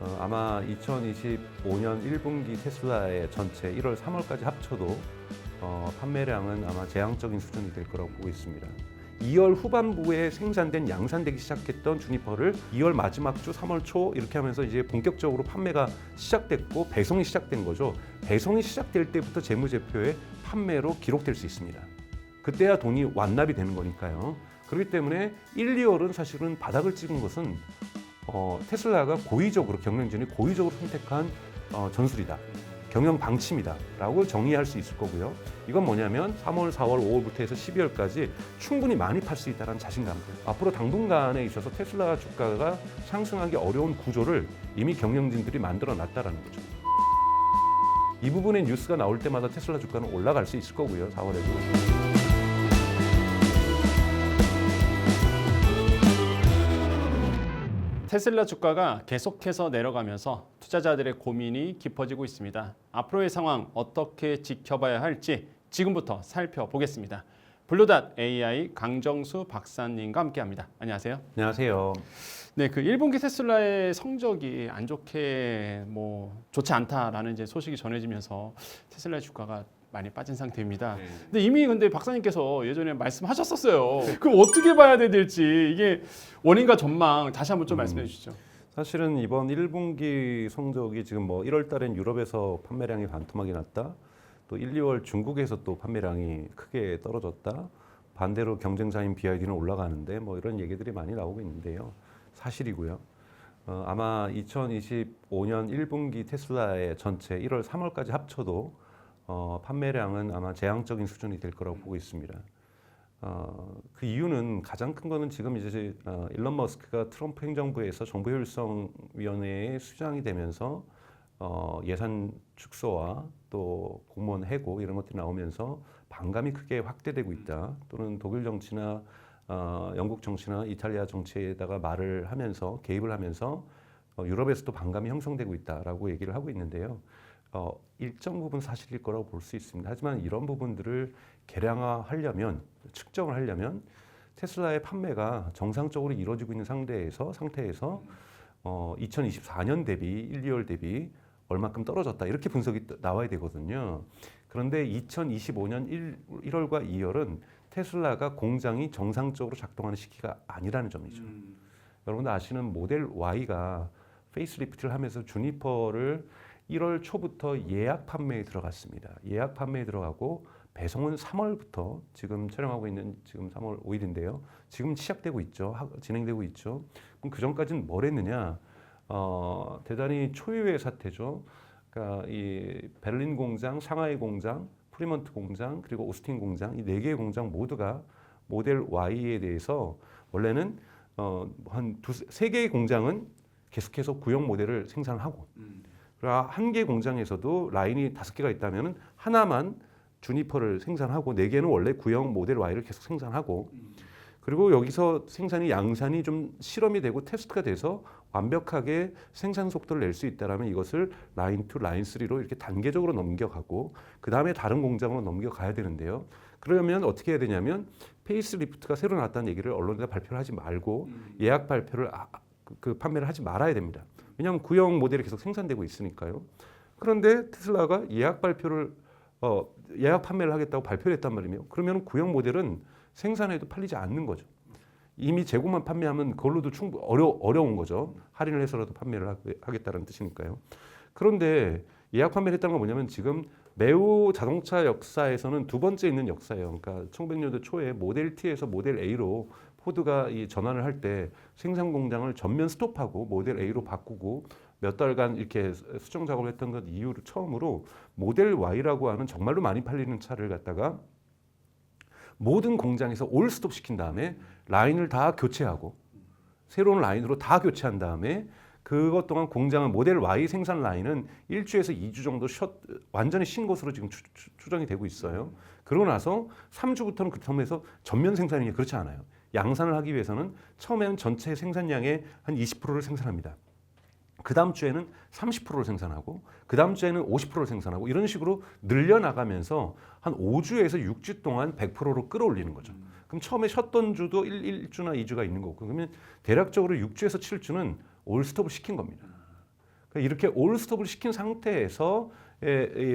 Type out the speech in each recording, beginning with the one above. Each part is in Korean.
어, 아마 2025년 1분기 테슬라의 전체 1월 3월까지 합쳐도 어, 판매량은 아마 재앙적인 수준이 될 거라고 보고 있습니다. 2월 후반부에 생산된 양산되기 시작했던 주니퍼를 2월 마지막 주, 3월 초 이렇게 하면서 이제 본격적으로 판매가 시작됐고 배송이 시작된 거죠. 배송이 시작될 때부터 재무제표에 판매로 기록될 수 있습니다. 그때야 돈이 완납이 되는 거니까요. 그렇기 때문에 1, 2월은 사실은 바닥을 찍은 것은 어, 테슬라가 고의적으로 경영진이 고의적으로 선택한 어, 전술이다. 경영 방침이다라고 정의할 수 있을 거고요. 이건 뭐냐면 3월, 4월, 5월부터 해서 12월까지 충분히 많이 팔 수 있다는 자신감. 앞으로 당분간에 있어서 테슬라 주가가 상승하기 어려운 구조를 이미 경영진들이 만들어 놨다라는 거죠. 이 부분의 뉴스가 나올 때마다 테슬라 주가는 올라갈 수 있을 거고요. 4월에도. 테슬라 주가가 계속해서 내려가면서 투자자들의 고민이 깊어지고 있습니다. 앞으로의 상황 어떻게 지켜봐야 할지 지금부터 살펴보겠습니다. 블루닷 AI 강정수 박사님과 함께합니다. 안녕하세요. 안녕하세요. 네, 그 1분기 테슬라의 성적이 안 좋게 뭐 좋지 않다라는 이제 소식이 전해지면서 테슬라 주가가 많이 빠진 상태입니다. 근데 이미 근데 박사님께서 예전에 말씀하셨었어요. 그럼 어떻게 봐야 될지 이게 원인과 전망 다시 한번 좀 음. 말씀해 주시죠. 사실은 이번 1분기 성적이 지금 뭐 1월 달엔 유럽에서 판매량이 반토막이 났다. 또 1, 2월 중국에서 또 판매량이 크게 떨어졌다. 반대로 경쟁사인 BYD는 올라가는데 뭐 이런 얘기들이 많이 나오고 있는데요. 사실이고요. 어, 아마 2025년 1분기 테슬라의 전체 1월 3월까지 합쳐도 어, 판매량은 아마 재앙적인 수준이 될 거라고 보고 있습니다. 어, 그 이유는 가장 큰 거는 지금 이제 어, 일론 머스크가 트럼프 행정부에서 정부 효율성 위원회의 수장이 되면서 어, 예산 축소와 또 공무원 해고 이런 것들이 나오면서 반감이 크게 확대되고 있다. 또는 독일 정치나 어, 영국 정치나 이탈리아 정치에다가 말을 하면서 개입을 하면서 어, 유럽에서도 반감이 형성되고 있다라고 얘기를 하고 있는데요. 어, 일정 부분 사실일 거라고 볼 수 있습니다. 하지만 이런 부분들을 개량화하려면 측정을 하려면 테슬라의 판매가 정상적으로 이루어지고 있는 상태에서 상태에서 어, 2024년 대비 1, 2월 대비 얼마큼 떨어졌다 이렇게 분석이 떠- 나와야 되거든요. 그런데 2025년 1, 1월과 2월은 테슬라가 공장이 정상적으로 작동하는 시기가 아니라는 점이죠. 여러분들 아시는 모델 Y가 페이스리프트를 하면서 주니퍼를 1월 초부터 예약 판매에 들어갔습니다. 예약 판매에 들어가고 배송은 3월부터 지금 촬영하고 있는 지금 3월 5일인데요. 지금 시작되고 있죠. 하- 진행되고 있죠. 그럼 그 전까지는 뭘 했느냐? 어, 대단히 초유의 사태죠. 그러니까 이 베를린 공장, 상하이 공장, 프리먼트 공장, 그리고 오스틴 공장 이 네 개의 공장 모두가 모델 Y에 대해서 원래는 어, 한두세 개의 공장은 계속해서 구형 모델을 생산하고 그리고 한 개 공장에서도 라인이 다섯 개가 있다면 하나만 주니퍼를 생산하고 네 개는 원래 구형 모델 Y를 계속 생산하고 그리고 여기서 생산이 양산이 좀 실험이 되고 테스트가 돼서 완벽하게 생산 속도를 낼 수 있다라면 이것을 라인 2, 라인 3로 이렇게 단계적으로 넘겨가고 그 다음에 다른 공장으로 넘겨가야 되는데요. 그러면 어떻게 해야 되냐면 페이스리프트가 새로 나왔다는 얘기를 언론에다 발표를 하지 말고 예약 발표를 아, 그, 그 판매를 하지 말아야 됩니다. 왜냐하면 구형 모델이 계속 생산되고 있으니까요. 그런데 테슬라가 예약 발표를 어, 예약 판매를 하겠다고 발표를 했단 말이에요. 그러면 구형 모델은 생산해도 팔리지 않는 거죠. 이미 재고만 판매하면 그걸로도 충분 어려 어려운 거죠. 할인을 해서라도 판매를 하- 하겠다는 뜻이니까요. 그런데 예약 판매를 했다는 건 뭐냐면 지금 매우 자동차 역사에서는 두 번째 있는 역사예요. 그러니까 1900년대 초에 모델 T에서 모델 A로 포드가 이 전환을 할 때 생산 공장을 전면 스톱하고 모델 A로 바꾸고 몇 달간 이렇게 수정 작업을 했던 것 이후로 처음으로 모델 Y라고 하는 정말로 많이 팔리는 차를 갖다가 모든 공장에서 올 스톱 시킨 다음에 라인을 다 교체하고 새로운 라인으로 다 교체한 다음에 그것 동안 공장은 모델 Y 생산 라인은 일주에서 2주 정도 셧 완전히 쉰 것으로 지금 추, 추- 추정이 되고 있어요. 그러고 나서 3주부터는 그 점에서 전면 생산이 그렇지 않아요. 양산을 하기 위해서는 처음에는 전체 생산량의 한 20%를 생산합니다. 그 다음 주에는 30%를 생산하고 그 다음 주에는 50%를 생산하고 이런 식으로 늘려나가면서 한 5주에서 6주 동안 100%로 끌어올리는 거죠. 그럼 처음에 쉬었던 주도 1, 1주나 2주가 있는 거고 그러면 대략적으로 6주에서 7주는 올 스톱을 시킨 겁니다. 그러니까 이렇게 올스톱을 시킨 상태에서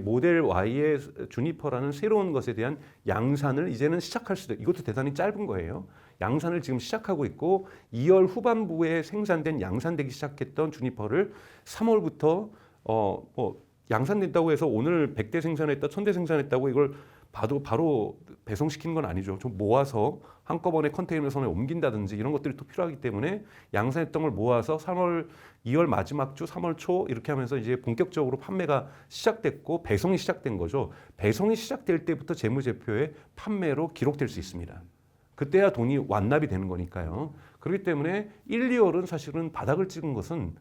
모델 Y의 주니퍼라는 새로운 것에 대한 양산을 이제는 시작할 수도 이것도 대단히 짧은 거예요. 양산을 지금 시작하고 있고 2월 후반부에 생산된 양산되기 시작했던 주니퍼를 3월부터 어 뭐 양산된다고 해서 오늘 100대 생산했다, 1000대 생산했다고 이걸 봐도 바로 배송시키는 건 아니죠. 좀 모아서 한꺼번에 컨테이너 선에 옮긴다든지 이런 것들이 또 필요하기 때문에 양산했던 걸 모아서 3월, 2월 마지막 주, 3월 초 이렇게 하면서 이제 본격적으로 판매가 시작됐고 배송이 시작된 거죠. 배송이 시작될 때부터 재무제표에 판매로 기록될 수 있습니다. 그때야 돈이 완납이 되는 거니까요. 그렇기 때문에 1, 2월은 사실은 바닥을 찍은 것은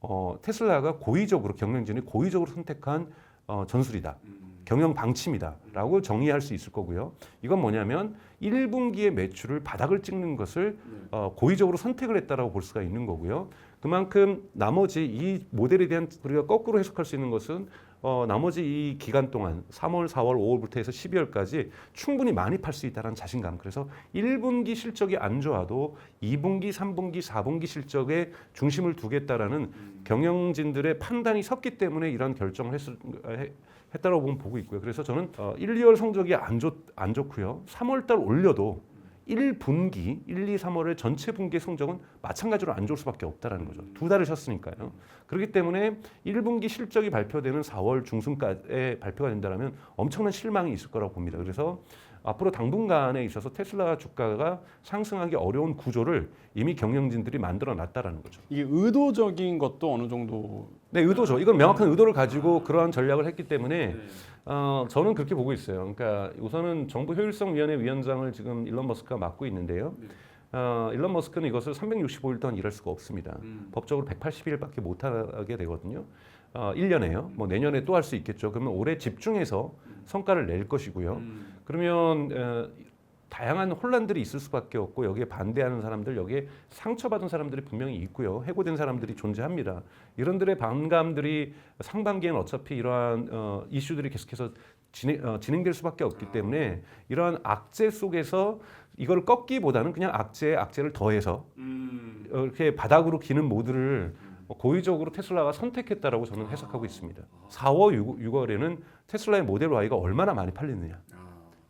어, 테슬라가 고의적으로 경영진이 고의적으로 선택한 어, 전술이다. 경영 방침이다라고 정의할 수 있을 거고요. 이건 뭐냐면 1분기의 매출을 바닥을 찍는 것을 어, 고의적으로 선택을 했다라고 볼 수가 있는 거고요. 그만큼 나머지 이 모델에 대한 우리가 거꾸로 해석할 수 있는 것은 어, 나머지 이 기간 동안 3월, 4월, 5월부터 해서 12월까지 충분히 많이 팔 수 있다는 자신감. 그래서 1분기 실적이 안 좋아도 2분기, 3분기, 4분기 실적에 중심을 두겠다라는 경영진들의 판단이 섰기 때문에 이런 결정을 했을, 해- 했다라고 보면 보고 있고요. 그래서 저는 어, 1, 2월 성적이 안, 좋, 안 좋고요. 3월 달 올려도 1분기, 1, 2, 3월의 전체 분기 성적은 마찬가지로 안 좋을 수밖에 없다라는 거죠. 두 달을 쉬었으니까요. 그렇기 때문에 1분기 실적이 발표되는 4월 중순까지에 발표가 된다면 엄청난 실망이 있을 거라고 봅니다. 그래서 앞으로 당분간에 있어서 테슬라 주가가 상승하기 어려운 구조를 이미 경영진들이 만들어 놨다라는 거죠. 이게 의도적인 것도 어느 정도 네, 의도죠. 이건 명확한 의도를 가지고 그러한 전략을 했기 때문에 어, 저는 그렇게 보고 있어요. 그러니까 우선은 정부 효율성 위원회 위원장을 지금 일론 머스크가 맡고 있는데요. 어, 일론 머스크는 이것을 365일 동안 일할 수가 없습니다. 법적으로 180일밖에 못 하게 되거든요. 어, 1년에요. 뭐 내년에 또 할 수 있겠죠. 그러면 올해 집중해서 성과를 낼 것이고요. 그러면 어, 다양한 혼란들이 있을 수밖에 없고 여기에 반대하는 사람들, 여기에 상처받은 사람들이 분명히 있고요. 해고된 사람들이 존재합니다. 이런들의 반감들이 상반기에는 어차피 이러한 어, 이슈들이 계속해서 진행, 어, 진행될 수밖에 없기 때문에 이러한 악재 속에서 이걸 꺾기보다는 그냥 악재에 악재를 더해서 어, 이렇게 바닥으로 기는 모드를 뭐 고의적으로 테슬라가 선택했다라고 저는 해석하고 있습니다. 4월, 6, 6월에는 테슬라의 모델 Y가 얼마나 많이 팔리느냐.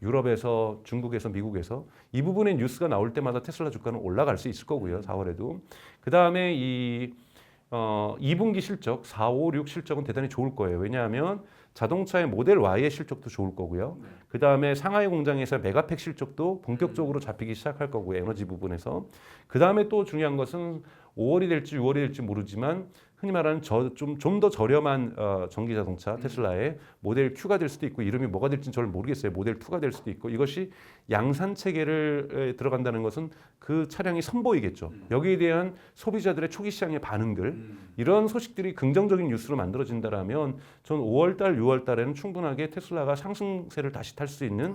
유럽에서 중국에서 미국에서 이 부분의 뉴스가 나올 때마다 테슬라 주가는 올라갈 수 있을 거고요. 4월에도 그 다음에 이 어, 2분기 실적 4, 5, 6 실적은 대단히 좋을 거예요. 왜냐하면 자동차의 모델 Y의 실적도 좋을 거고요. 그 다음에 상하이 공장에서 메가팩 실적도 본격적으로 잡히기 시작할 거고요. 에너지 부분에서 그 다음에 또 중요한 것은 5월이 될지 6월이 될지 모르지만 흔히 말하는 좀 좀 더 저렴한 어, 전기 자동차 테슬라의 모델 Q가 될 수도 있고 이름이 뭐가 될지는 저는 모르겠어요. 모델 2가 될 수도 있고 이것이 양산 체계를 들어간다는 것은 그 차량이 선보이겠죠. 여기에 대한 소비자들의 초기 시장의 반응들 이런 소식들이 긍정적인 뉴스로 만들어진다라면 전 5월 달, 6월 달에는 충분하게 테슬라가 상승세를 다시 탈 수 있는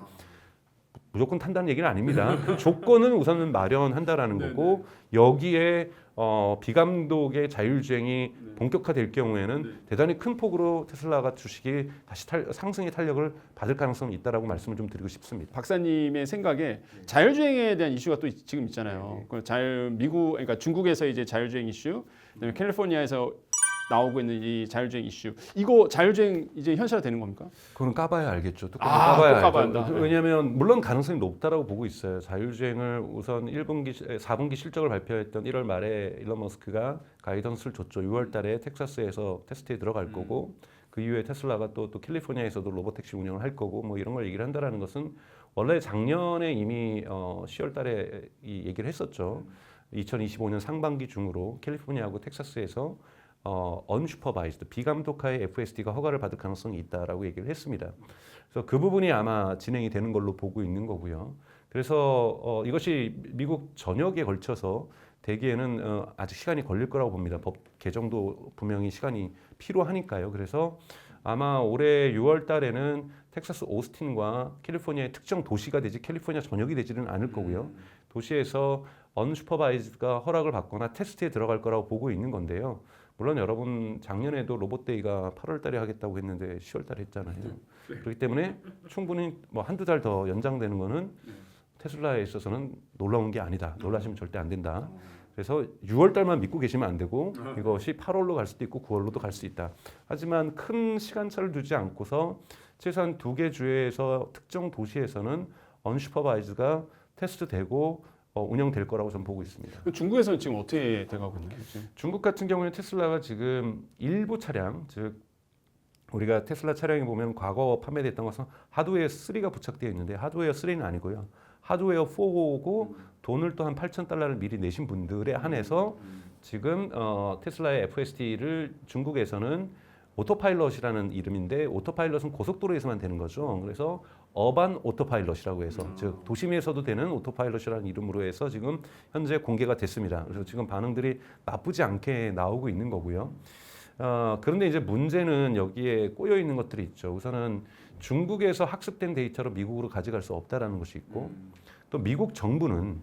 무조건 탄다는 얘기는 아닙니다. 그 조건은 우선은 마련한다라는 거고 여기에 어, 비감독의 자율주행이 본격화될 경우에는 대단히 큰 폭으로 테슬라가 주식이 다시 탈, 상승의 탄력을 받을 가능성이 있다라고 말씀을 좀 드리고 싶습니다. 박사님의 생각에 자율주행에 대한 이슈가 또 있- 지금 있잖아요. 그 자율 미국 그러니까 중국에서 이제 자율주행 이슈, 그다음에 캘리포니아에서 나오고 있는 이 자율주행 이슈. 이거 자율주행 이제 현실화되는 겁니까? 그건 까봐야 알겠죠. 뚜껑을 아, 까봐야 꼭 까봐야 알죠. 한다. 왜냐하면 물론 가능성이 높다라고 보고 있어요. 자율주행을 우선 1분기, 4분기 실적을 발표했던 1월 말에 일론 머스크가 가이던스를 줬죠. 6월달에 텍사스에서 테스트에 들어갈 거고 그 이후에 테슬라가 또 또 캘리포니아에서도 로보택시 운영을 할 거고 뭐 이런 걸 얘기를 한다라는 것은 원래 작년에 이미 어, 10월달에 이 얘기를 했었죠. 2025년 상반기 중으로 캘리포니아하고 텍사스에서 어, 언슈퍼바이즈드 비감독하에 FSD가 허가를 받을 가능성이 있다라고 얘기를 했습니다. 그래서 그 부분이 아마 진행이 되는 걸로 보고 있는 거고요. 그래서 어, 이것이 미국 전역에 걸쳐서 대기에는 어, 아직 시간이 걸릴 거라고 봅니다. 법 개정도 분명히 시간이 필요하니까요. 그래서 아마 올해 6월 달에는 텍사스 오스틴과 캘리포니아의 특정 도시가 되지 캘리포니아 전역이 되지는 않을 거고요. 도시에서 언슈퍼바이즈가 허락을 받거나 테스트에 들어갈 거라고 보고 있는 건데요. 물론 여러분 작년에도 로봇데이가 8월 달에 하겠다고 했는데 10월 달에 했잖아요. 그렇기 때문에 충분히 뭐 한두 달 더 연장되는 거는 테슬라에 있어서는 놀라운 게 아니다. 놀라시면 절대 안 된다. 그래서 6월 달만 믿고 계시면 안 되고 이것이 8월로 갈 수도 있고 9월로도 갈 수 있다. 하지만 큰 시간차를 두지 않고서 최소한 두 개 주에서 특정 도시에서는 언슈퍼바이즈가 테스트되고 어, 운영될 거라고 저는 보고 있습니다. 그 중국에서는 지금 어떻게 돼가고 있나요? 지금? 중국 같은 경우에는 테슬라가 지금 일부 차량, 즉 우리가 테슬라 차량에 보면 과거 판매됐던 것은 하드웨어 3가 부착되어 있는데 하드웨어 3는 아니고요. 하드웨어 4고 돈을 또 한 8천 달러를 미리 내신 분들에 한해서 지금 어, 테슬라의 FSD를 중국에서는 오토파일럿이라는 이름인데 오토파일럿은 고속도로에서만 되는 거죠. 그래서 어반 오토파일럿이라고 해서 즉 도심에서도 되는 오토파일럿이라는 이름으로 해서 지금 현재 공개가 됐습니다. 그래서 지금 반응들이 나쁘지 않게 나오고 있는 거고요. 어, 그런데 이제 문제는 여기에 꼬여 있는 것들이 있죠. 우선은 중국에서 학습된 데이터로 미국으로 가져갈 수 없다라는 것이 있고 또 미국 정부는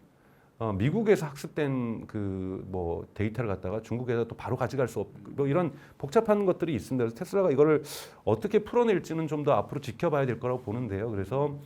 어, 미국에서 학습된 그 뭐 데이터를 갖다가 중국에서 또 바로 가져갈 수 없, 뭐 이런 복잡한 것들이 있습니다. 그래서 테슬라가 이거를 어떻게 풀어낼지는 좀 더 앞으로 지켜봐야 될 거라고 보는데요. 그래서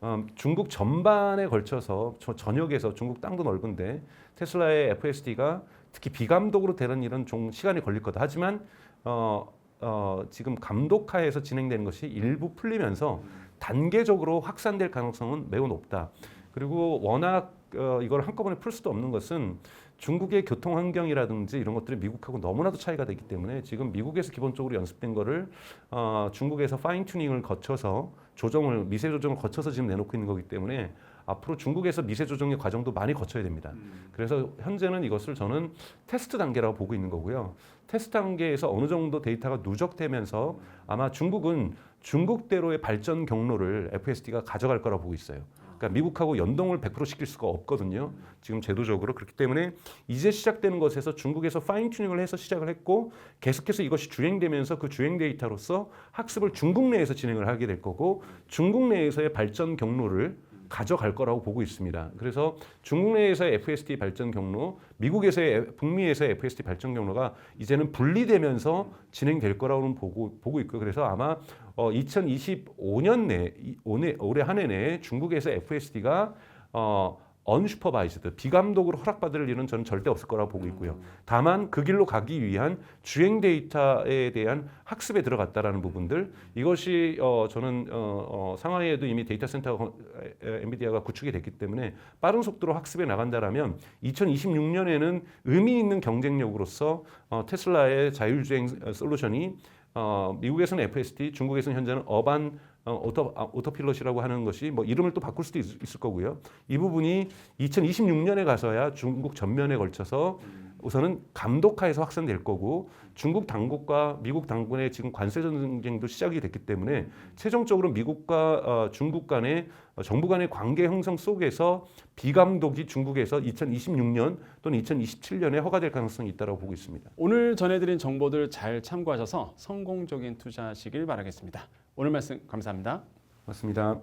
어, 중국 전반에 걸쳐서 저 전역에서 중국 땅도 넓은데 테슬라의 FSD가 특히 비감독으로 되는 일은 좀 시간이 걸릴 거다. 하지만 어, 어, 지금 감독하에서 진행되는 것이 일부 풀리면서 단계적으로 확산될 가능성은 매우 높다. 그리고 워낙 어, 이걸 한꺼번에 풀 수도 없는 것은 중국의 교통 환경이라든지 이런 것들이 미국하고 너무나도 차이가 되기 때문에 지금 미국에서 기본적으로 연습된 거를 어, 중국에서 파인 튜닝을 거쳐서 조정을 미세 조정을 거쳐서 지금 내놓고 있는 거기 때문에 앞으로 중국에서 미세 조정의 과정도 많이 거쳐야 됩니다. 그래서 현재는 이것을 저는 테스트 단계라고 보고 있는 거고요. 테스트 단계에서 어느 정도 데이터가 누적되면서 아마 중국은 중국대로의 발전 경로를 FSD가 가져갈 거라고 보고 있어요. 그러니까 미국하고 연동을 100% 시킬 수가 없거든요. 지금 제도적으로 그렇기 때문에 이제 시작되는 것에서 중국에서 파인 튜닝을 해서 시작을 했고 계속해서 이것이 주행되면서 그 주행 데이터로서 학습을 중국 내에서 진행을 하게 될 거고 중국 내에서의 발전 경로를 가져갈 거라고 보고 있습니다. 그래서 중국 내에서의 FSD 발전 경로, 미국에서의 북미에서의 FSD 발전 경로가 이제는 분리되면서 진행될 거라고는 보고 보고 있고 그래서 아마 어, 2025년 내 이- 올해 올해 한 해 내에 중국에서 FSD가 어 언슈퍼바이즈드 비감독으로 허락받을 일은 저는 절대 없을 거라고 보고 있고요. 다만 그 길로 가기 위한 주행 데이터에 대한 학습에 들어갔다라는 부분들 이것이 어 저는 어, 어 상하이에도 이미 데이터 센터가 에, 엔비디아가 구축이 됐기 때문에 빠른 속도로 학습에 나간다라면 2026년에는 의미 있는 경쟁력으로서 어, 테슬라의 자율주행 솔루션이 어, 미국에서는 FSD, 중국에서는 현재는 어반 어, 오토 아, 오토필럿이라고 하는 것이 뭐 이름을 또 바꿀 수도 있, 있을 거고요. 이 부분이 2026년에 가서야 중국 전면에 걸쳐서 우선은 감독하에서 확산될 거고 중국 당국과 미국 당군의 지금 관세 전쟁도 시작이 됐기 때문에 최종적으로 미국과 어, 중국 간의 어, 정부 간의 관계 형성 속에서 비감독이 중국에서 2026년 또는 2027년에 허가될 가능성이 있다고 보고 있습니다. 오늘 전해드린 정보들 잘 참고하셔서 성공적인 투자하시길 바라겠습니다. 오늘 말씀 감사합니다. 맞습니다.